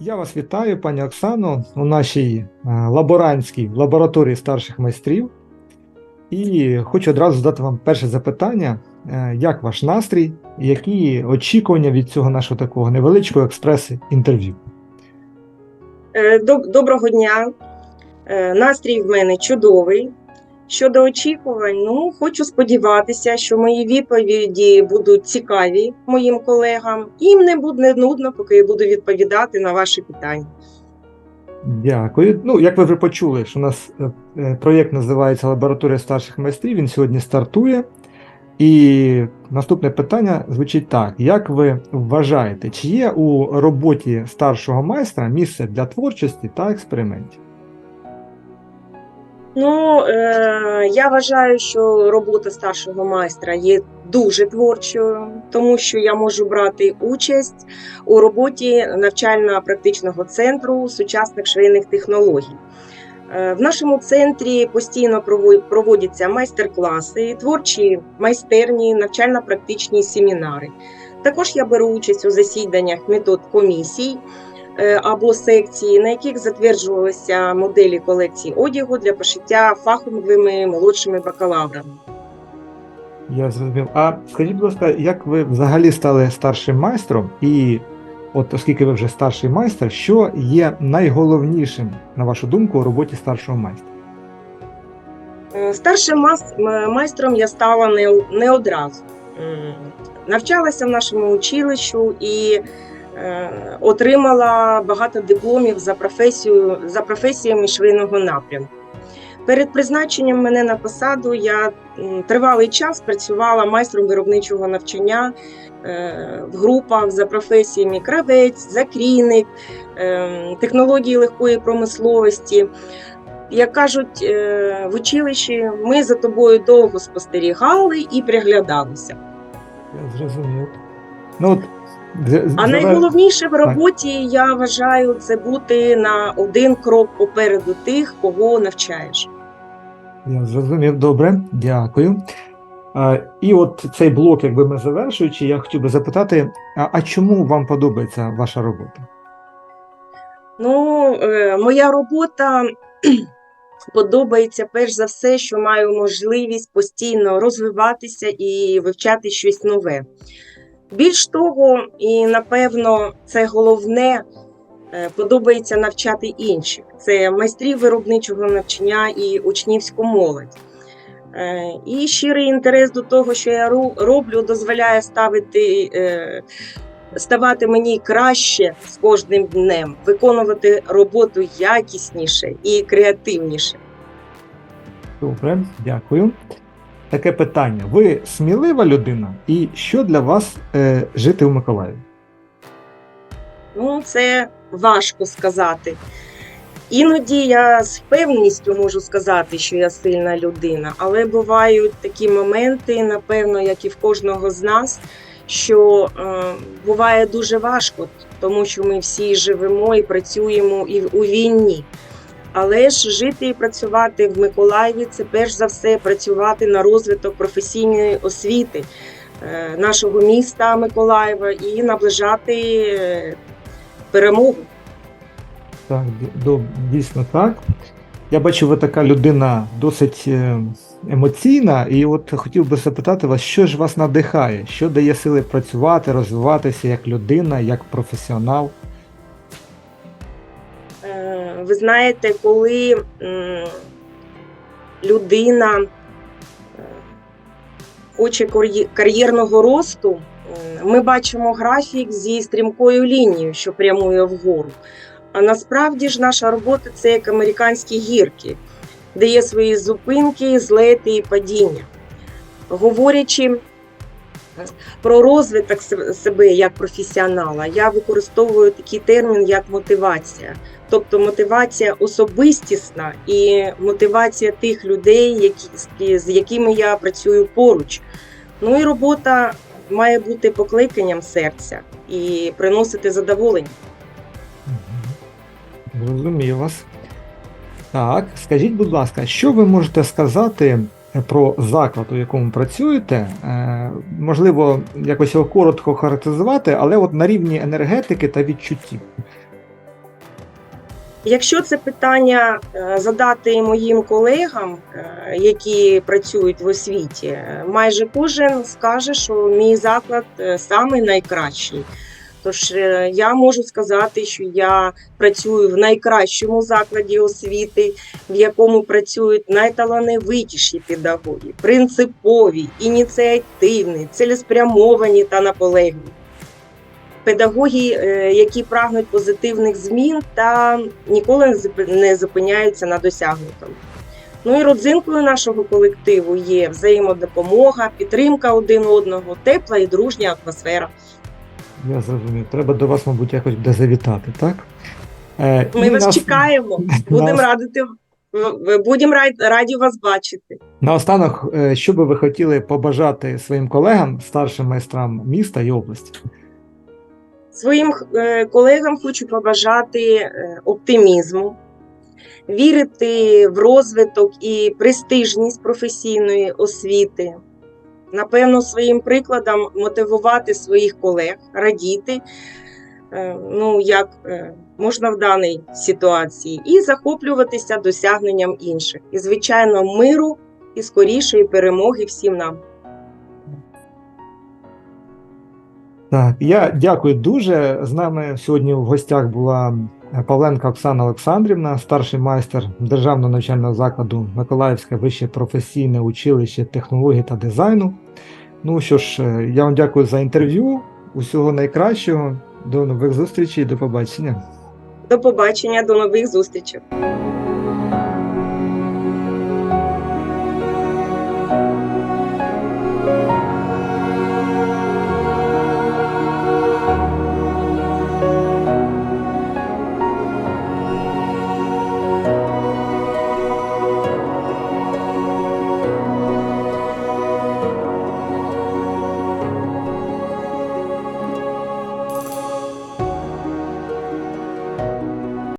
Я вас вітаю, пані Оксано, у нашій е, лаборантській лабораторії старших майстрів. І хочу одразу задати вам перше запитання: Е, як ваш настрій, які очікування від цього нашого такого невеличкого експрес-інтерв'ю? Е, Доброго дня. Настрій в мене чудовий. Щодо очікувань, ну хочу сподіватися, що мої відповіді будуть цікаві моїм колегам, їм не буде нудно, поки я буду відповідати на ваші питання. Дякую. Ну, як ви вже почули, що у нас е, е, проєкт називається Лабораторія старших майстрів. Він сьогодні стартує. І наступне питання звучить так: як ви вважаєте, чи є у роботі старшого майстра місце для творчості та експериментів? Ну, е, я вважаю, що робота старшого майстра є дуже творчою, тому що я можу брати участь у роботі навчально-практичного центру сучасних швейних технологій. Е, В нашому центрі постійно прово- проводяться майстер-класи, творчі майстерні, навчально-практичні семінари. Також я беру участь у засіданнях метод комісій або секції, на яких затверджувалися моделі колекції одягу для пошиття фаховими молодшими бакалаврами. Я зрозумів. А скажіть, будь ласка, як ви взагалі стали старшим майстром? І от оскільки ви вже старший майстер, що є найголовнішим, на вашу думку, у роботі старшого майстра? Е, Старшим майстром я стала не, одразу. Навчалася в нашому училищу і е, отримала багато дипломів за професію за професіями швейного напрямку. Перед призначенням мене на посаду я тривалий час працювала майстром виробничого навчання е, в групах за професіями кравець, закрійник, е, технології легкої промисловості. Як кажуть е, в училищі, ми за тобою довго спостерігали і приглядалися. Я зрозумів. Ну, от, А найголовніше в роботі я вважаю це бути на один крок попереду тих, кого навчаєш. Я зрозумів, добре, дякую. І от цей блок, якби ми завершуючи, я хотів би запитати: а, а чому вам подобається ваша робота? Ну, е, моя робота подобається перш за все, що маю можливість постійно розвиватися і вивчати щось нове. Більш того, і напевно, це головне. е, Подобається навчати інших. Це майстрів виробничого навчання і учнівську молодь. Е, І щирий інтерес до того, що я роблю, дозволяє ставити, е, ставати мені краще з кожним днем, виконувати роботу якісніше і креативніше. Добре, дякую. Таке питання. Ви смілива людина, і що для вас е, жити в Миколаєві? Ну, це важко сказати. Іноді я з впевненістю можу сказати, що я сильна людина, але бувають такі моменти, напевно, як і в кожного з нас, що е, буває дуже важко, тому що ми всі живемо і працюємо і у війні. Але ж жити і працювати в Миколаєві це перш за все працювати на розвиток професійної освіти е, нашого міста Миколаєва і наближати е, перемогу. Так, дійсно так. Я бачу, ви така людина досить е, емоційна, і от хотів би запитати вас, що ж вас надихає, що дає сили працювати, розвиватися як людина, як професіонал? Е, Ви знаєте, коли людина е, хоче кар'єрного росту, ми бачимо графік зі стрімкою лінією, що прямує вгору. А насправді ж наша робота це як американські гірки, де є свої зупинки, злети і падіння. Говорячи про розвиток себе як професіонала, я використовую такий термін як мотивація. Тобто мотивація особистісна і мотивація тих людей, які, з якими я працюю поруч. Ну і робота має бути покликанням серця і приносити задоволення. Зрозумів вас. Так, скажіть, будь ласка, що ви можете сказати про заклад, у якому працюєте? Е, можливо, якось його коротко характеризувати, але от на рівні енергетики та відчуттів. Якщо це питання е, задати моїм колегам, е, які працюють в освіті, майже кожен скаже, що мій заклад е, самий найкращий. Тож е, я можу сказати, що я працюю в найкращому закладі освіти, в якому працюють найталановитіші педагоги, принципові, ініціативні, цілеспрямовані та наполегливі. Педагоги, е, які прагнуть позитивних змін та ніколи не зупиняються на досягнутому. Ну і родзинкою нашого колективу є взаємодопомога, підтримка один одного, тепла і дружня атмосфера. Я зрозумів. Треба до вас, мабуть, якось буде завітати, так? Е, Ми і вас нас- чекаємо, будемо радити, будемо ра- раді вас бачити. Наостанок, е, що би ви хотіли побажати своїм колегам, старшим майстрам міста і області? Своїм е, колегам хочу побажати е, оптимізму, вірити в розвиток і престижність професійної освіти. Напевно, своїм прикладом мотивувати своїх колег, радіти, е, ну як е, можна в даній ситуації, і захоплюватися досягненням інших. І, звичайно, миру і скорішої перемоги всім нам. Так, я дякую дуже. З нами сьогодні в гостях була Павленка Оксана Олександрівна, старший майстер Державного навчального закладу Миколаївське вище професійне училище технології та дизайну. Ну що ж, е, я вам дякую за інтерв'ю. Усього найкращого. До нових зустрічей, до побачення. До побачення, до нових зустрічей.